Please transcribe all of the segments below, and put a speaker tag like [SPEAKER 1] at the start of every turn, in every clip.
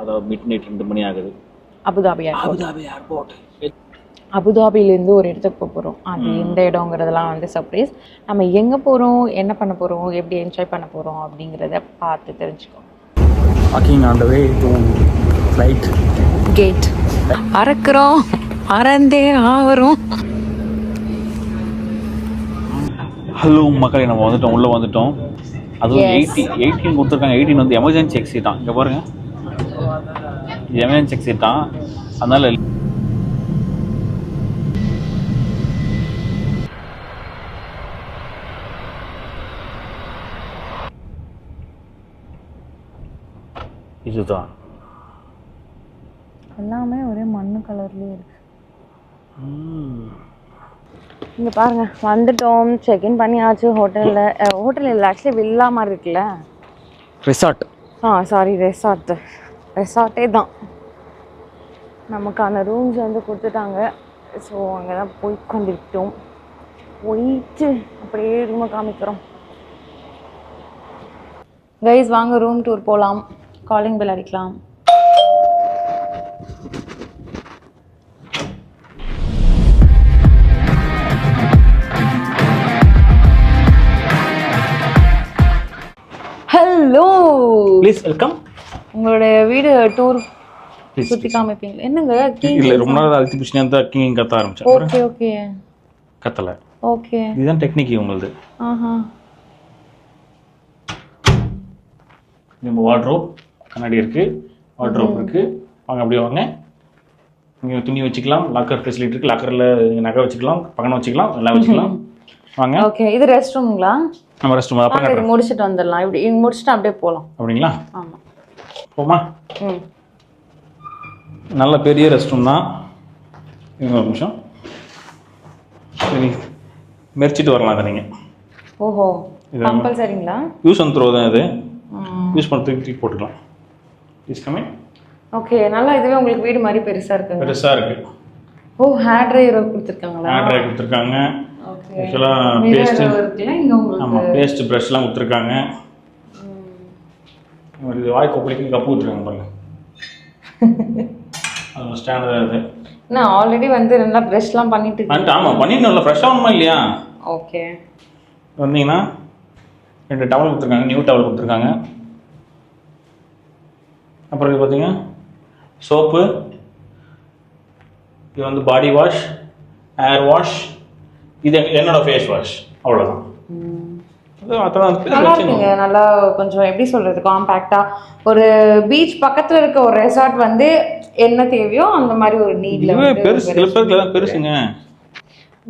[SPEAKER 1] அதாவது mid night ரெண்டு மணி ஆகுது.
[SPEAKER 2] அபுதாபி.
[SPEAKER 1] அபுதாபி ஏர்போர்ட்
[SPEAKER 2] அபுதாபிலேருந்து ஒரு இடத்துக்கு போக போகிறோம் அது எந்த இடங்கிறதெல்லாம் வந்து சர்ப்ரைஸ் நம்ம எங்கே போகிறோம் என்ன பண்ண போகிறோம் எப்படி என்ஜாய் பண்ண போகிறோம் அப்படிங்கிறத பார்த்து தெரிஞ்சுக்கோ
[SPEAKER 1] walking on the way to flight
[SPEAKER 2] gate பறக்கிறோம் பறந்தே ஆவரும்
[SPEAKER 1] ஹலோ மக்களே நம்ம வந்துட்டோம் உள்ளே வந்துட்டோம். அதுவும். எயிட்டி எயிட்டீன் கொடுத்துருக்காங்க. எயிட்டீன் வந்து எமர்ஜென்சி எக்ஸிட் தான். இங்கே பாருங்க. எமர்ஜென்சி எக்ஸிட் தான் அதனால இதுதான்
[SPEAKER 2] எல்லாமே ஒரே மண்ணு கலர்லேயே இருக்கு. இங்கே பாருங்க வந்துட்டோம். செக்இன் பண்ணியாச்சு ஹோட்டலில் ஹோட்டல் இல்லை ஆக்சுவலி வில்லா மாதிரி இருக்குல்ல?
[SPEAKER 1] ரிசார்ட்
[SPEAKER 2] ஆ சாரி ரெசார்ட்டு ரெசார்ட்டே தான். நமக்கான ரூம்ஸ் வந்து கொடுத்துட்டாங்க. ஸோ அங்கே தான் போய் உட்காந்துக்கிட்டோம் போயிட்டு அப்படியே ரூமை காமிக்கிறோம். கைஸ் வாங்க ரூம் டூர் போகலாம் காலிங் பெல் அடிக்கலாம். ஹலோ
[SPEAKER 1] ப்ளீஸ் வெல்கம்
[SPEAKER 2] உங்களோட வீடு டூர் சுற்றி காமிப்பீங்க என்னங்க
[SPEAKER 1] இல்லை ரொம்ப நாள் அழுத்தி பிடிச்சினா தான் கிங் கத்த ஆரம்பிச்சேன்.
[SPEAKER 2] ஓகே ஓகே
[SPEAKER 1] கத்தலை.
[SPEAKER 2] ஓகே
[SPEAKER 1] இதுதான் டெக்னிக் உங்களுது.
[SPEAKER 2] ஆஹா.
[SPEAKER 1] நம்ம வார்ட்ரோப் கண்ணாடி இருக்கு. வார்ட்ரோப் இருக்கு. வாங்க அப்படியே வாங்க. இங்கே துணி வச்சுக்கலாம். லாக்கர் ஃபெசிலிட்டி இருக்கு. லாக்கரில் நகை வச்சுக்கலாம். பக்கம் வச்சுக்கலாம். எல்லாம் வச்சுக்கலாம். வாங்க.
[SPEAKER 2] ஓகே இது ரெஸ்ட் ரூமுங்களா
[SPEAKER 1] நம்ம ரெஸ்ட் ரூம் அப்புறம்
[SPEAKER 2] முடிச்சிட்டு வந்துடலாம். இப்படி முடிச்சுட்டு அப்படியே போகலாம்
[SPEAKER 1] அப்படிங்களா?
[SPEAKER 2] ஆமாம்
[SPEAKER 1] போமா? நல்ல பெரிய ரெஸ்ட் ரூம் தான் ஒரு நிமிஷம். சரி மெரிச்சிட்டு வரலாம் அதை நீங்கள்
[SPEAKER 2] ஓஹோ
[SPEAKER 1] இது
[SPEAKER 2] கம்பல்சரிங்களா
[SPEAKER 1] யூஸ் அண்ட் த்ரோ தான் இது. யூஸ் பண்ணுறதுக்கு தூக்கி போட்டுக்கலாம். ப்ளீஸ் கம்மி
[SPEAKER 2] ஓகே நல்லா இதுவே உங்களுக்கு வீடு மாதிரி பெருசா இருக்குங்க.
[SPEAKER 1] பெருசாக இருக்குது
[SPEAKER 2] ஓ ஹேர் ட்ரையர் கொடுத்துருக்காங்களா?
[SPEAKER 1] ஹேண்ட் ட்ரை கொடுத்துருக்காங்க. ஆக்சுவலாக
[SPEAKER 2] உங்களுக்கு
[SPEAKER 1] ஆமாம் பேஸ்ட் ப்ரஷ்லாம் கொடுத்துருக்காங்க. வாய் கொப்பளிக்கு கப்பு விட்டுருக்காங்க பாருங்க. அது ஸ்டாண்டர்ட் அது
[SPEAKER 2] என்ன ஆல்ரெடி வந்து நல்லா ப்ரெஷ்லாம் பண்ணிட்டு
[SPEAKER 1] வந்துட்டு ஆமாம் பண்ணிடணும்ல ஃப்ரெஷ் ஆகணுமா இல்லையா?
[SPEAKER 2] ஓகே
[SPEAKER 1] வந்தீங்கன்னா ரெண்டு டவல் கொடுத்துருக்காங்க நியூ டவல் கொடுத்துருக்காங்க. அப்புறம் இது பார்த்தீங்க சோப்பு இது வந்து பாடி வாஷ் ஏர் வாஷ் இது என்னோட ஃபேஸ் வாஷ் அவ்வளோதான்
[SPEAKER 2] நல்லா. இருக்குங்க நல்லா கொஞ்சம் எப்படி சொல்றது காம்பேக்டா ஒரு பீச் பக்கத்துல இருக்க ஒரு ரெசார்ட் வந்து என்ன தேவையோ அந்த மாதிரி ஒரு நீட்ல
[SPEAKER 1] பெருசு சில பேருக்கு எல்லாம் பெருசுங்க.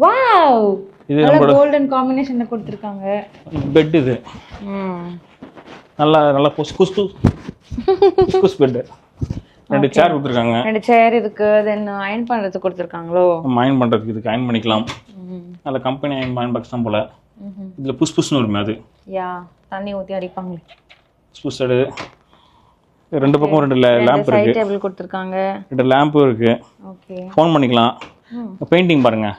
[SPEAKER 2] வாவ்
[SPEAKER 1] இது நம்மளோட
[SPEAKER 2] கோல்டன் காம்பினேஷன்ல கொடுத்துருக்காங்க.
[SPEAKER 1] பெட் இது. நல்லா நல்லா குஸ் குஸ் குஸ் குஸ் பெட்டு ரெண்டு சேர் கொடுத்துருக்காங்க.
[SPEAKER 2] ரெண்டு சேர் இருக்கு. தென் அயன் பண்றதுக்கு கொடுத்துருக்காங்களோ?
[SPEAKER 1] அயன் பண்ணுறதுக்கு இதுக்கு அயன் பண்ணிக்கலாம். நல்ல கம்பெனி அயன் அயன் பாக்ஸ் தான் போல். இதில் புஷ் புஷ்னு வருமே அது.
[SPEAKER 2] யா தண்ணி ஊத்தி அடிப்பாங்களே.
[SPEAKER 1] புஷ் புஷ் எடு ரெண்டு பக்கம் ரெண்டு லேம்ப் இருக்கு.
[SPEAKER 2] டேபிள் கொடுத்துருக்காங்க.
[SPEAKER 1] ரெண்டு லேம்பும் இருக்கு.
[SPEAKER 2] ஓகே.
[SPEAKER 1] ஃபோன் பண்ணிக்கலாம். பெயிண்டிங் பாருங்க.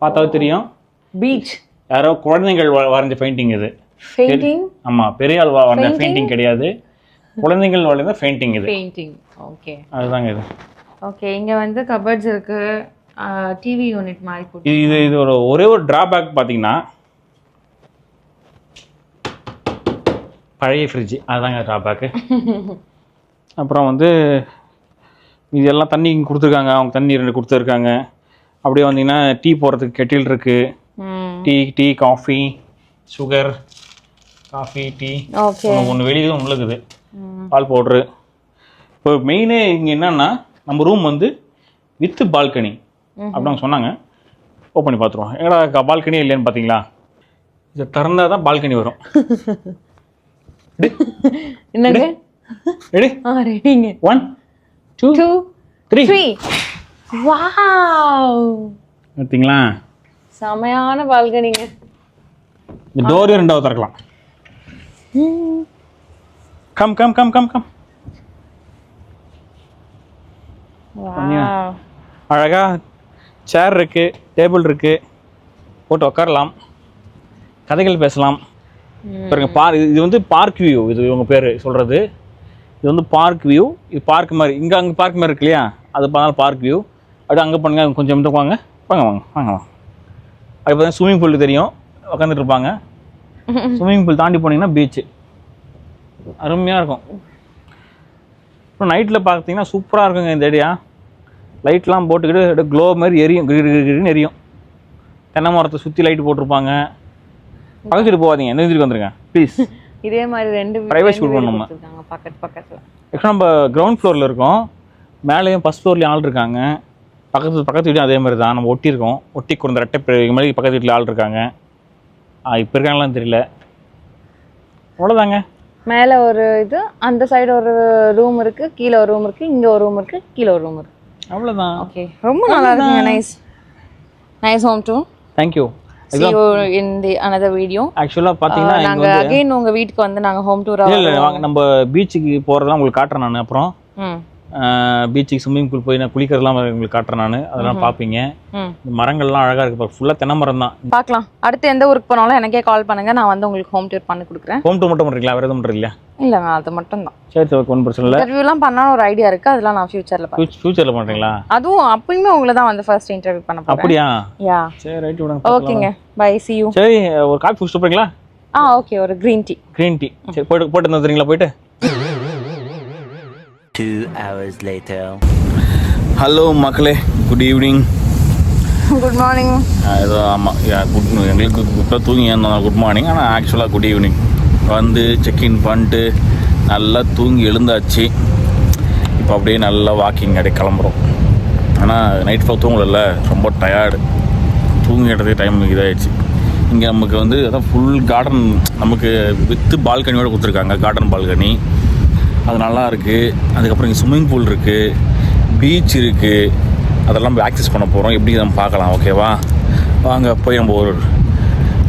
[SPEAKER 1] பார்த்தாவே தெரியும்.
[SPEAKER 2] பீச்
[SPEAKER 1] யாரோ குழந்தைகள் வரைஞ்ச பெயிண்டிங் இது.
[SPEAKER 2] பெயிண்டிங்
[SPEAKER 1] ஆமாம் பெரிய ஆள் வரைஞ்ச பெயிண்டிங் கிடையாது. குழந்தைகள் வரைஞ்ச பெயிண்டிங் இது.
[SPEAKER 2] பெயிண்டிங் ஓகே
[SPEAKER 1] அதுதாங்க இது.
[SPEAKER 2] ஓகே இங்க வந்து கபர்ட்ஸ் இருக்கு. டிவி யூனிட் மாதிரி
[SPEAKER 1] இது இது ஒரு ஒரே ஒரு டிராபேக் பார்த்தீங்கன்னா பழைய ஃப்ரிட்ஜ் அதுதாங்க டிராபேக்கு அப்புறம் வந்து இது எல்லாம் தண்ணி இங்க கொடுத்துருக்காங்க. அவங்க தண்ணி ரெண்டு கொடுத்துருக்காங்க. அப்படியே வந்தீங்கன்னா டீ போடுறதுக்கு கெட்டில் இருக்குது tea tea coffee sugar coffee tea
[SPEAKER 2] okay
[SPEAKER 1] ஒன்று வெளியே ஒன்று இருக்குது பால் பவுட்ரு இப்போ மெயினே இங்கே என்னன்னா நம்ம ரூம் வந்து வித்து பால்கனி அப்படின்னு சொன்னாங்க. ஓப்பன் பண்ணி பார்த்துருவோம். எங்கடா பால்கனி இல்லைன்னு பார்த்தீங்களா இதை திறந்தால் தான் பால்கனி வரும்.
[SPEAKER 2] என்னங்க?
[SPEAKER 1] ரெடி
[SPEAKER 2] ஆ ரெடிங்க
[SPEAKER 1] one two
[SPEAKER 2] two
[SPEAKER 1] three
[SPEAKER 2] three wow
[SPEAKER 1] பார்த்தீங்களா
[SPEAKER 2] செமையான பால்கனிங்க.
[SPEAKER 1] இந்த டோரையும் ரெண்டாவது திறக்கலாம். Come come come come come
[SPEAKER 2] wow
[SPEAKER 1] அழகாக சேர் இருக்குது டேபிள் இருக்குது போட்டு உட்காரலாம் கதைகள் பேசலாம். பாருங்க பார் இது வந்து பார்க் வியூ இது இவங்க பேர் சொல்கிறது இது வந்து பார்க் வியூ இது பார்க் மாதிரி இங்கே அங்கே பார்க் மாதிரி இருக்கு இல்லையா? அது பார்த்தாலும் பார்க் வியூ அப்படியே அங்கே பண்ணுங்க கொஞ்சம் மட்டும் வாங்க வாங்க வாங்க வாங்க வாங்க. அது பார்த்தா ஸ்விம்மிங் பூல் தெரியும். உட்காந்துட்டு இருப்பாங்க. ஸ்விம்மிங் பூல் தாண்டி போனீங்கன்னா பீச்சு அருமையாக இருக்கும். அப்புறம் நைட்டில் பார்த்தீங்கன்னா சூப்பராக இருக்குங்க இந்த ஏரியா லைட்லாம் போட்டுக்கிட்டு அப்படியே க்ளோ மாதிரி எரியும். கிரு கிரு கிருன்னு எரியும். தென்னை மரத்தை சுற்றி லைட் போட்டிருப்பாங்க. பக்கத்துட்டு போகாதீங்க. நிறுத்திட்டு வந்துருங்க. ப்ளீஸ்
[SPEAKER 2] இதே மாதிரி ரெண்டு வீடு
[SPEAKER 1] கொடுக்கணும் நம்ம.
[SPEAKER 2] பக்கத்து பக்கத்துல.
[SPEAKER 1] ஆக்சுவலாக நம்ம கிரவுண்ட் ஃப்ளோரில் இருக்கோம். மேலேயும் ஃபஸ்ட் ஃப்ளோர்லேயும் ஆள் இருக்காங்க. பக்கத்து பக்கத்து வீட்லையும் அதே மாதிரி தான். நம்ம ஒட்டி இருக்கோம். ஒட்டி குறைந்த ரெட்டை மாதிரி பக்கத்து வீட்டில் ஆள் இருக்காங்க. இப்போ இருக்காங்களான்னு தெரியல. அவ்வளோதாங்க
[SPEAKER 2] மேல ஒரு இது அந்த சைடு ஒரு ரூம் இருக்கு கீழே ஒரு ரூம் இருக்கு இங்க ஒரு ரூம் இருக்கு கீழே ஒரு ரூம் இருக்கு.
[SPEAKER 1] அவ்வளோதான்
[SPEAKER 2] ஓகே ரொம்ப நல்லா இருக்குங்க. Nice nice home too
[SPEAKER 1] thank you
[SPEAKER 2] in the another video.
[SPEAKER 1] ஆக்சுவலாக பார்த்தீங்கன்னா இங்க
[SPEAKER 2] நாங்க அகைன் உங்க வீட்டுக்கு வந்து நாங்க ஹோம் டூரா
[SPEAKER 1] இல்லை நம்ம பீச்சுக்கு போகிறதெல்லாம் உங்களுக்கு காட்டுறேன் நான் அப்புறம். பீச்சுக்கு ஸ்விம்மிங் பூல் போய் நான் குளிக்கிறதெல்லாம் உங்களுக்கு காட்டுறேன் நான். அதெல்லாம் பார்ப்பீங்க மரங்கள்லாம் அழகாக இருக்கு ஃபுல்லாக தென்னை மரம் தான்.
[SPEAKER 2] பார்க்கலாம் அடுத்து எந்த ஊருக்கு போனாலும் எனக்கே கால் பண்ணுங்க. நான் வந்து உங்களுக்கு ஹோம் டூர் பண்ணி கொடுக்குறேன்.
[SPEAKER 1] ஹோம் டூர் மட்டும் பண்ணுறீங்களா வேறு எதுவும் பண்ணுறீங்களா
[SPEAKER 2] இல்லைங்க அது மட்டும் தான்
[SPEAKER 1] சரி சரி ஒன்றும் பிரச்சனை இல்லை.
[SPEAKER 2] இன்டர்வியூலாம் பண்ணா ஒரு ஐடியா இருக்கு. அதெல்லாம் நான் ஃபியூச்சர்ல
[SPEAKER 1] ஃபியூச்சரில் பண்ணுறீங்களா
[SPEAKER 2] அதுவும் அப்பயுமே உங்களை தான் வந்து ஃபர்ஸ்ட் இன்டர்வியூ பண்ண போறேன்.
[SPEAKER 1] அப்படியா?
[SPEAKER 2] யா
[SPEAKER 1] சரி ரைட் விடுங்க
[SPEAKER 2] ஓகேங்க பை see you.
[SPEAKER 1] சரி ஒரு காஃபி குடிச்சிட்டு போறீங்களா?
[SPEAKER 2] ஆ ஓகே ஒரு க்ரீன் டீ
[SPEAKER 1] க்ரீன் டீ சரி போயிட்டு போயிட்டு வந்துடுறீங்களா போயிட்டு?
[SPEAKER 3] Two hours later.
[SPEAKER 1] ஹலோ மக்களே. குட் ஈவினிங்
[SPEAKER 2] குட் மார்னிங்
[SPEAKER 1] ஏதோ ஆமாம் குட் எங்களுக்கு இப்போ தூங்கி இருந்தோம் குட் மார்னிங் ஆனால் ஆக்சுவலாக குட் ஈவினிங் வந்து செக்இன் பண்ணிட்டு நல்லா தூங்கி எழுந்தாச்சு. இப்போ அப்படியே நல்லா வாக்கிங் அப்படியே கிளம்புறோம். ஆனால் நைட் ஃபுல்லாக தூங்கல ரொம்ப டயர்டு தூங்கிடுறதுக்கு டைம் இதாகிடுச்சு இங்கே நமக்கு வந்து அதான் ஃபுல் கார்டன் நமக்கு வித்து பால்கனியோட கொடுத்துருக்காங்க கார்டன் பால்கனி அது நல்லா இருக்குது அதுக்கப்புறம் இங்கே ஸ்விம்மிங் பூல் இருக்குது பீச் இருக்குது அதெல்லாம் போய் ஆக்சஸ் பண்ண போகிறோம் எப்படி நம்ம பார்க்கலாம். ஓகேவா வாங்க போய் நம்ம ஒரு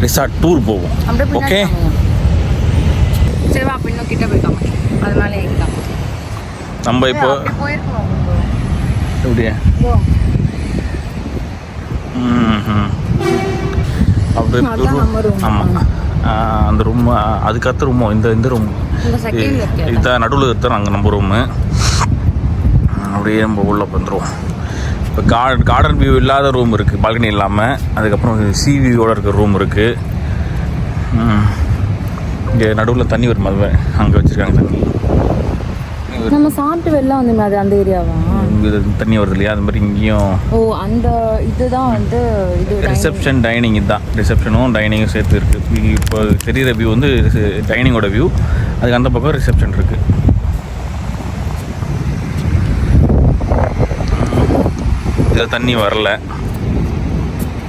[SPEAKER 1] ரிசார்ட் டூர் போவோம். ஓகே நம்ம இப்போ எப்படியா. அப்படியே. ஆமாம் அந்த ரூம் அதுக்கடுத்த ரூமோ இந்த இந்த ரூம் இதான் நடுவில் இருக்கிற அங்கே நம்ம ரூமு அப்படியே நம்ம உள்ளே வந்துடுவோம் இப்போ கார்டன் கார்டன் வியூ இல்லாத ரூம் இருக்குது பால்கனி இல்லாமல் அதுக்கப்புறம் சி வியூவோட இருக்கிற ரூம் இருக்குது இங்கே நடுவில் தண்ணி வரும் அது அங்கே வச்சுருக்காங்க தண்ணி.
[SPEAKER 2] நம்ம சாப்பிட்டு வெளில வந்து அந்த ஏரியாவா
[SPEAKER 1] தண்ணி வருது இல்லையா? அது மாதிரி இங்கேயும்
[SPEAKER 2] ஓ அந்த இதுதான் வந்து இது
[SPEAKER 1] ரிசப்ஷன் டைனிங் இதுதான். ரிசப்ஷனும் டைனிங்கும் சேர்த்து இருக்குது இப்போ தெரியிற வியூ வந்து டைனிங்கோட வியூ அதுக்கு அந்த பக்கம் ரிசப்ஷன் இருக்குது இதில் தண்ணி வரல.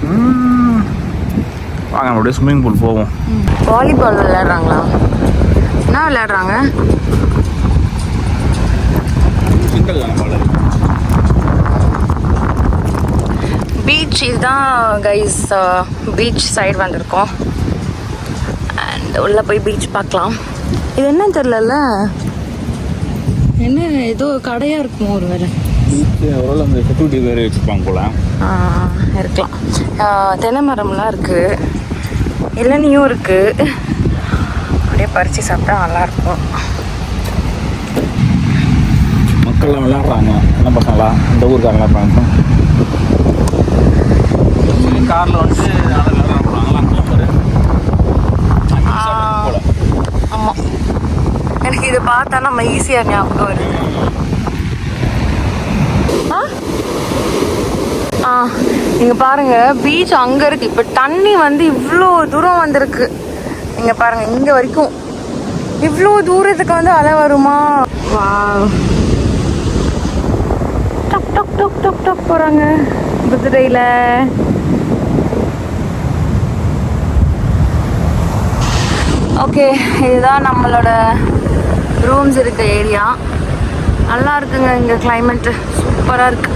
[SPEAKER 1] ம். வாங்க அப்படியே ஸ்விம்மிங் பூல் போவோம்.
[SPEAKER 2] வாலிபால் விளையாடுறாங்களா? என்ன விளையாடுறாங்க
[SPEAKER 1] தான்
[SPEAKER 2] பீச் இதுதான் கைஸ் பீச் சைடு வந்திருக்கோம். அண்ட் உள்ளே போய் பீச் பார்க்கலாம். இது என்ன தெரிலல என்ன ஏதோ கடையாக இருக்குமோ ஒரு
[SPEAKER 1] அந்த செக்யூரிட்டி வேறு வச்சுருப்பாங்க போல.
[SPEAKER 2] இருக்கலாம். தென்னை மரம்லாம் இருக்குது இளநியும் இருக்குது அப்படியே பறித்து சாப்பிட்டா நல்லாயிருக்கும்.
[SPEAKER 1] மக்கள்லாம் விளையாடுறாங்க. என்ன பசங்களா? இந்த ஊருக்காரங்களா இருப்பாங்க காரில் வந்து
[SPEAKER 2] ஆமாம் எனக்கு இதை பார்த்தா நம்ம ஈஸியாக ஞாபகம் வருது. ஆ? ஆ பாருங்கள் பாருங்க பீச் அங்கே இருக்குது இப்போ தண்ணி வந்து இவ்வளோ தூரம் வந்திருக்கு. நீங்கள் பாருங்க இங்கே வரைக்கும் இவ்வளோ தூரத்துக்கு வந்து அலை வருமா? வா டக் டக் டக் போகிறாங்க குதிரையில். ஓகே இதுதான் நம்மளோட ரூம்ஸ் இருக்க ஏரியா நல்லா இருக்குங்க இங்கே கிளைமேட்டு சூப்பராக இருக்கு.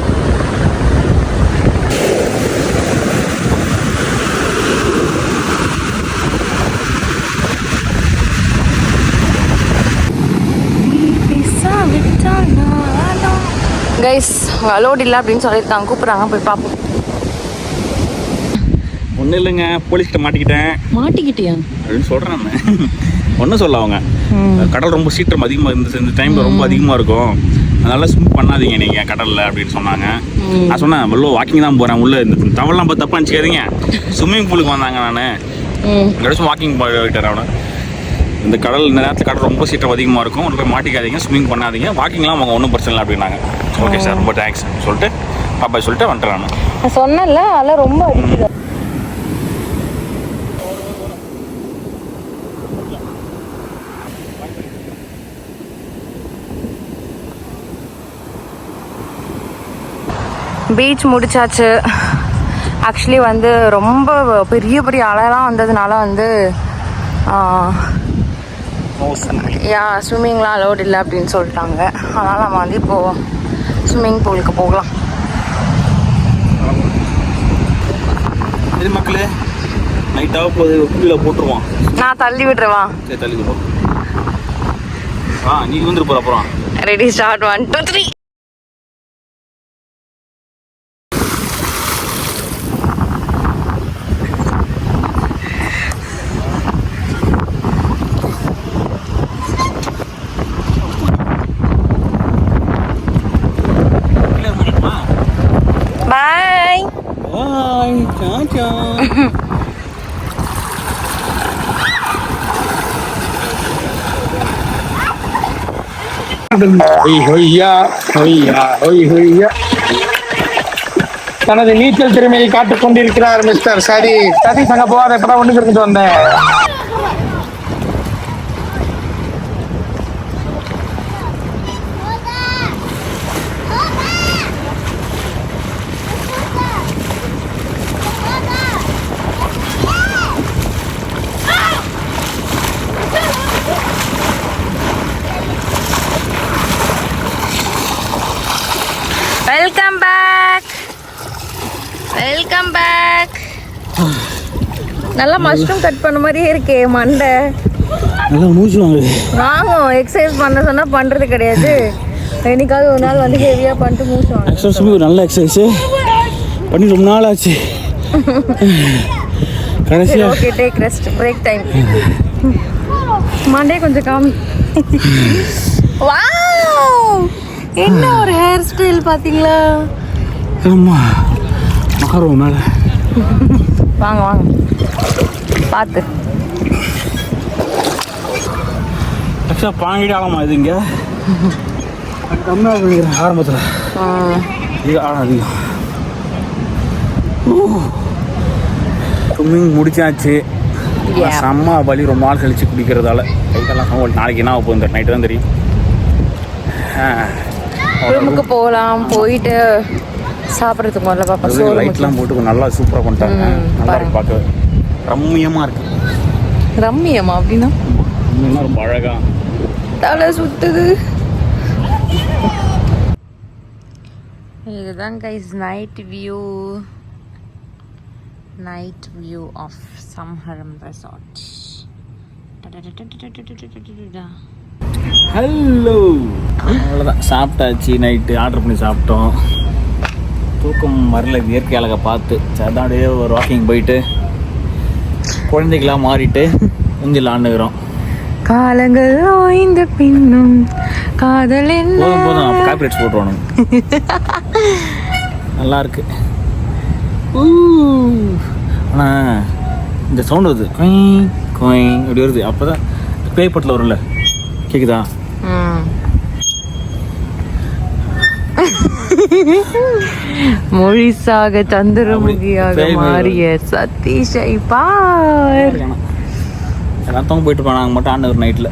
[SPEAKER 2] கைஸ் அலோட் இல்லை அப்படின்னு சொல்லியிருக்காங்க. கூப்பிட்றாங்க போய் பார்ப்போம்.
[SPEAKER 1] ஒன்றும் இல்லைங்க போலீஸ்கிட்ட மாட்டிக்கிட்டேன்.
[SPEAKER 2] மாட்டிக்கிட்டியா?
[SPEAKER 1] அப்படின்னு சொல்கிறேன் ஒன்றும் சொல்ல அவங்க. கடல் ரொம்ப சீற்றம் அதிகமாக இருந்துச்சு. இந்த டைமில் ரொம்ப அதிகமாக இருக்கும். அதனால ஸ்விம் பண்ணாதீங்க நீங்கள் கடலில் அப்படின்னு சொன்னாங்க. நான் சொன்னேன் வெளில வாக்கிங் தான் போகிறேன் உள்ள இந்த தவளெலாம் பார்த்து தப்பாக நினச்சிக்காதீங்க. ஸ்விம்மிங் பூலுக்கு வந்தாங்க நான்.
[SPEAKER 2] ம்.
[SPEAKER 1] கடைசி வாக்கிங் போயிட்டார் அவனை இந்த கடல் இந்த நேரத்தில் கடல் ரொம்ப சீற்றம் அதிகமாக இருக்கும். ஒன்று போய் மாட்டிக்காதீங்க ஸ்விம்மிங் பண்ணாதீங்க. வாக்கிங்லாம் அவங்க ஒன்றும் பிரச்சனை இல்லை அப்படின்னாங்க. ஓகே சார் ரொம்ப தேங்க்ஸ் சொல்லிட்டு பாப்பா சொல்லிட்டு வந்துட்டேன் நான்.
[SPEAKER 2] சொன்னல சொன்னேன்ல அதெல்லாம் ரொம்ப அடிக்குது. பீச் முடிச்சாச்சு. ஆக்சுவலி வந்து ரொம்ப பெரிய பெரிய அலைலாம் வந்ததுனால வந்து யா ஸ்விம்மிங்லாம் அலோட் இல்லை அப்படின்னு சொல்லிட்டாங்க. அதனால் நம்ம வந்து இப்போது ஸ்விம்மிங் பூலுக்கு போகலாம்.
[SPEAKER 1] மக்களே நைட்டாக போகுது. கீழே போட்டுருவான்
[SPEAKER 2] நான் தள்ளி விட்டுருவா?
[SPEAKER 1] சரி தள்ளி விடுவோம் ஆ நீ வந்துட்டு போகிற அப்புறம்
[SPEAKER 2] ready start one two three bye
[SPEAKER 1] bye சாச்சா
[SPEAKER 4] ஹொய் ஹொய்யா ஹொய்யா ஹொய் ஹொய்யா. தனது நீச்சல் திறமையை காட்டுக் கொண்டிருக்கிறார் மிஸ்டர் சரி சதீஷ் அங்க போவாத இப்பதான் ஒண்ணு இருந்துட்டு வந்தேன்
[SPEAKER 2] வெல்கம் பேக் வெல்கம் பேக் நல்லா மஷ்ரூம் கட் பண்ண மாதிரியே இருக்கே மண்டை.
[SPEAKER 1] நல்லா மூச்சு வாங்குது
[SPEAKER 2] வாங்கும் எக்ஸசைஸ் பண்ண சொன்னா பண்றது கிடையாது. என்னைக்காவது ஒரு நாள் வந்து ஹெவியா பண்ணிட்டு மூச்சு வாங்க
[SPEAKER 1] எக்ஸசைஸ் ஒரு நல்ல எக்ஸசைஸ் பண்ணி ரொம்ப நாள் ஆச்சு கடைசியாக
[SPEAKER 2] okay take rest break time Monday கொஞ்சம் காமி. வாவ் என்ன ஒரு ஹேர் ஸ்டைல் பாத்தீங்களா?
[SPEAKER 1] ஆமாம் மேலே.
[SPEAKER 2] வாங்க வாங்க. பார்த்து
[SPEAKER 1] ஆக்சுவலாக பாங்கிட்டு ஆகமா இது இங்கே? கம்மியாக பண்ணிக்கிறேன் ஆரம்பத்தில். இது ஆழம் அதிகம். ஸ்விம்மிங் முடிச்சாச்சு. செம்ம வலி ரொம்ப நாள் கழிச்சு குடிக்கிறதால. கைக்கெல்லாம் செம்ம நாளைக்கு என்ன இந்த நைட்டு தான் தெரியும்.
[SPEAKER 2] போகலாம் போயிட்டு சாப்பிட்றதுக்கு முதல்ல பாப்பா. சோறு
[SPEAKER 1] லைட்லாம் போட்டு கொஞ்சம் நல்லா சூப்பராக பண்ணிட்டாங்க நல்லா இருக்கு பார்க்க ரம்மியமாக இருக்கு.
[SPEAKER 2] ரம்மியம்மா அப்படின்னா?
[SPEAKER 1] ரொம்ப அழகா.
[SPEAKER 2] தலை சுத்துது. இதுதான் guys night view night view of சம்ஹரம் resort
[SPEAKER 1] hello அவ்வளோதான் சாப்பிட்டாச்சு நைட்டு ஆர்டர் பண்ணி சாப்பிட்டோம். தூக்கம் வரல இயற்கை அழகை பார்த்து. அதான் அப்படியே ஒரு வாக்கிங் போயிட்டு குழந்தைகளாக மாறிட்டு கொஞ்சம் ஆண்டுகிறோம்
[SPEAKER 2] காலங்கள் ஓய்ந்த பின்னும் காதல்
[SPEAKER 1] போதும் போதும் காப்பிரைட்ஸ் போட்டுருவானு நல்லா இருக்கு ஆனால் இந்த சவுண்ட் வருது. கொய் கொய் அப்படி வருது. அப்போ தான் பேய் பட்டில் வரும்ல. கேட்குதா
[SPEAKER 2] மொழிசாக
[SPEAKER 1] மாதிரி
[SPEAKER 2] மாறிய சதீஷை பார்.
[SPEAKER 1] எல்லாம் தூங்க போயிட்டு போனாங்க மட்டும் ஆண்டு ஒரு நைட்டில்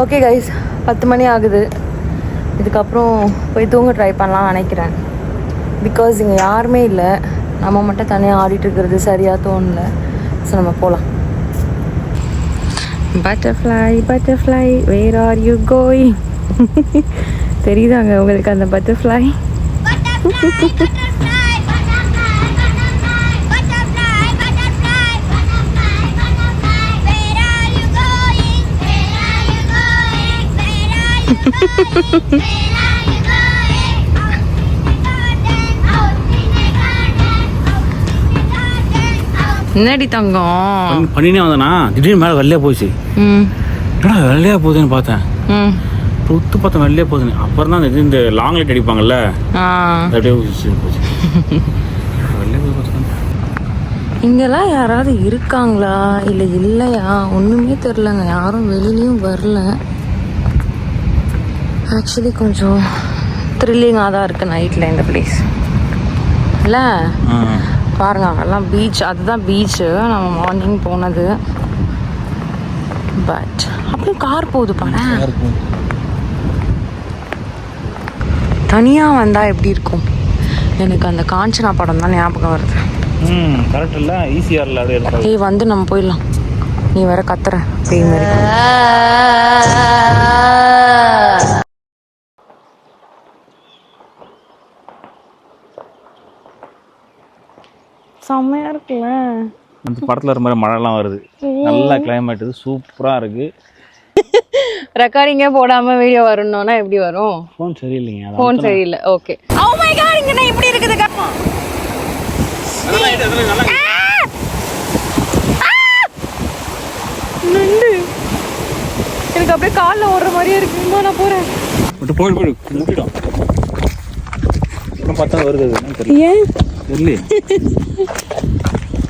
[SPEAKER 2] ஓகே கைஸ் பத்து மணி ஆகுது. இதுக்கப்புறம் போய் தூங்க ட்ரை பண்ணலாம்னு நினைக்கிறேன். பிகாஸ் இங்கே யாருமே இல்லை. நம்ம மட்டும் தனியாக ஆடிட்டுருக்கிறது சரியாக தோணல. ஸோ நம்ம போகலாம் butterfly butterfly where are you going தெரியுதாங்க உங்களுக்கு அந்த பட்டர்ஃப்ளை என்னடி தங்கம்.
[SPEAKER 1] பண்ணினே வந்தனா? திடீர்னு மேலே வெள்ளையா போச்சு. என்னடா வெள்ளையா போகுதுன்னு பார்த்தேன்.
[SPEAKER 2] ம்.
[SPEAKER 1] உத்து பார்த்தா வெள்ளையா போகுதுன்னு. அப்புறம் தான் இந்த லாங் லைட் அடிப்பாங்கல்ல அப்படியே போச்சு.
[SPEAKER 2] இங்கெல்லாம் யாராவது இருக்காங்களா? இல்லை இல்லையா? ஒன்றுமே தெரிலங்க யாரும் வெளியிலயும் வரல. ஆக்சுவலி கொஞ்சம் த்ரில்லிங்காக தான் இருக்குது நைட்டில் இந்த பிளேஸ் இல்லை? பாருங்க அங்கெல்லாம் பீச் அதுதான் பீச்சு நம்ம மார்னிங் போனது. பட் அப்படியே கார் போகுது பாரு. தனியாக வந்தால் எப்படி இருக்கும்? எனக்கு அந்த காஞ்சனா படம் தான் ஞாபகம் வருது. ஏய் வந்து நம்ம போயிடலாம். நீ வேற கத்துற. பேய் மாதிரி. செம்மையா இருக்குல்ல?
[SPEAKER 1] அந்த படத்தில் வர மாதிரி மழைலாம் வருது. நல்ல கிளைமேட் இது சூப்பராக இருக்குது
[SPEAKER 2] ரெக்கார்டிங்கே போடாம வீடியோ வரணும்னா எப்படி வரும்?
[SPEAKER 1] ஃபோன் சரியில்லைங்க
[SPEAKER 2] ஃபோன் சரியில்லை ஓகே ஓ மை காட் இங்க நான் இப்படி இருக்குது? நண்டு. எனக்கு அப்படியே காலில் ஓடுற மாதிரியே இருக்கு. இம்மா நான் போறேன்.
[SPEAKER 1] விட்டு போய் போய் முட்டிடும் பார்த்தா வருது
[SPEAKER 2] ஏன்?
[SPEAKER 1] അല്ലേ?